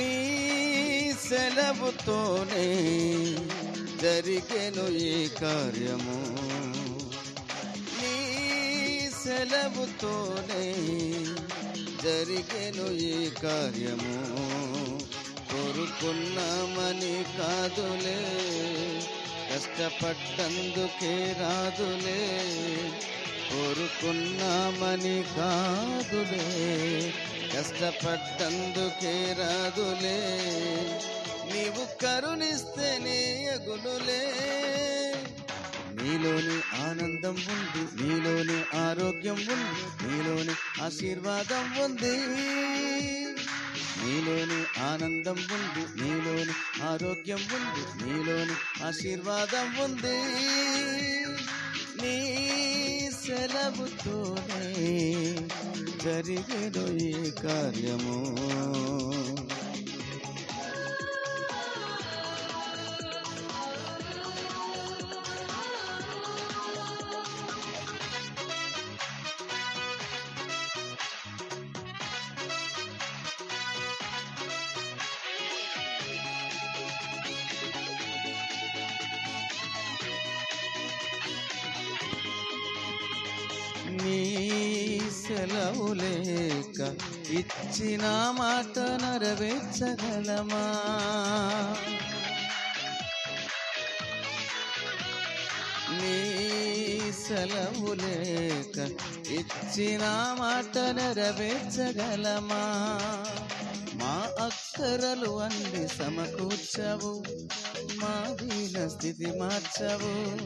నీ సెలవుతోనే జరిగెను ఈ కార్యము. నీ సెలవుతోనే జరిగెను ఈ కార్యము. కోరుకున్నామని కాదులే కష్టపడ్డందుకే రాదులే. కోరుకున్నామని కాదులే కష్టపడ్డందుకే రాదులే. నీవు కరుణిస్తేనే ఎగునులే నీలోని ఆనందం ఉంది నీలోని ఆరోగ్యం ఉంది నీలోని ఆశీర్వాదం ఉంది. నీలోని ఆనందం ఉంది నీలోని ఆరోగ్యం ఉంది నీలోని ఆశీర్వాదం ఉంది. నీ సెలవుతోనే జరిగేదో ఈ కార్యము. నీ సెలవు లేక ఇచ్చిన మాట నెరవేర్చగలమా? నీ సెలవు లేక ఇచ్చిన మాట నెరవేర్చగలమా? మా అక్కరలు అన్ని సమకూర్చవు మా దీన స్థితి మార్చవు.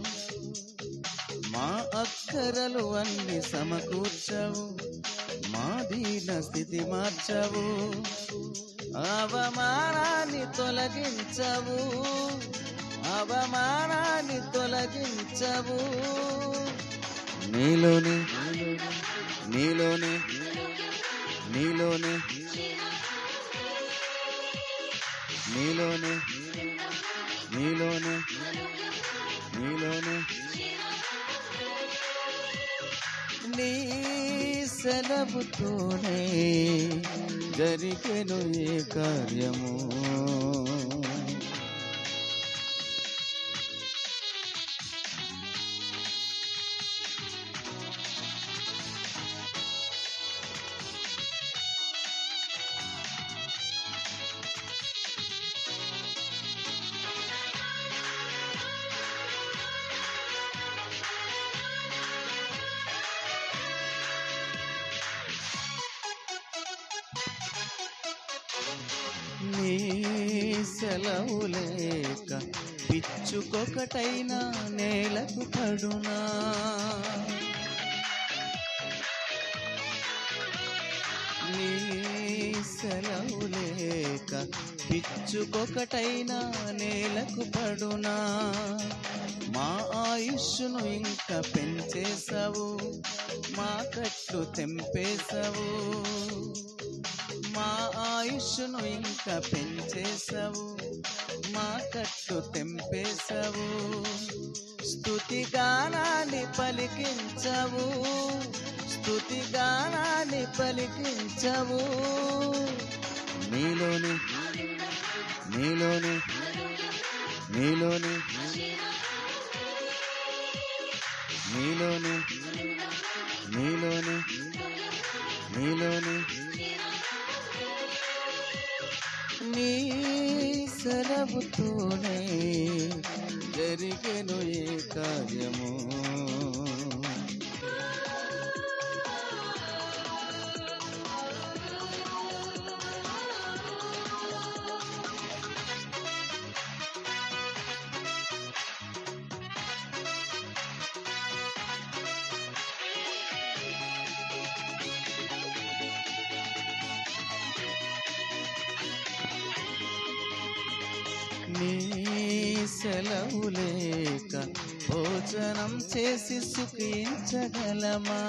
మా అక్షరలు అన్ని సమకూర్చవు మా దీన స్థితి మార్చవు అవమానాన్ని తొలగించవు అవమానాన్ని తొలగించవు. నీలోనే నీలోనే నీలోనే నీలోనే నీలోనే నీలోనే నీ సెలవుతోనే జరిగెను ఏ కార్యము నీ సెలవు లేక పిచ్చుకొకటైనా నేలకు పడునా? నీ సెలవు లేక పిచ్చుకొకటైనా నేలకు పడునా? మా ఆయుష్ను ఇంకా పెంచేసావు మా కట్లు తెంపేశావు. మా ఆయుష్ను ఇంకా పెంచేశావు మా కట్టు తెంపేశావు. స్థుతి గానాన్ని పలికించవు స్థుతి గానాన్ని పలికించవు. నీలోని నీలోని నీలోని నీలోని నీలోని నీలోని. నీ సెలవుతోనే జరిగెను ఏ కార్యము. సెలవు లేక భోజనం చేసి సుఖించగలమా?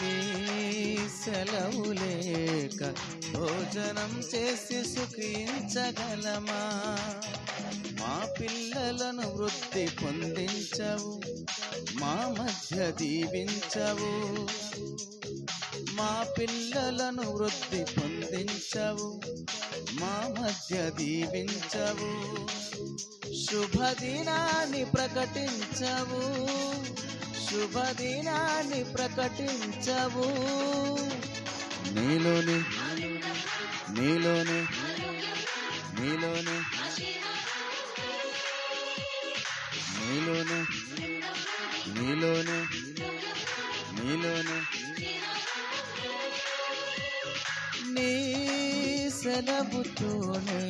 నీ సెలవు లేక భోజనం చేసి సుఖించగలమా? మా పిల్లలను వృద్ధి పొందించవు మా మధ్య దీవించవు. మా పిల్లలను వృద్ధి పొందించవు మా మధ్య దీవించవు. శుభదినాన్ని ప్రకటించవు శుభదినాన్ని ప్రకటించవు. నీలోనే నీలోనే నీలోనే నీలోనే నీలోనే నీలోనే. తలపుతూనే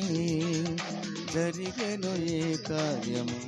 జరిగను ఏ కార్యము.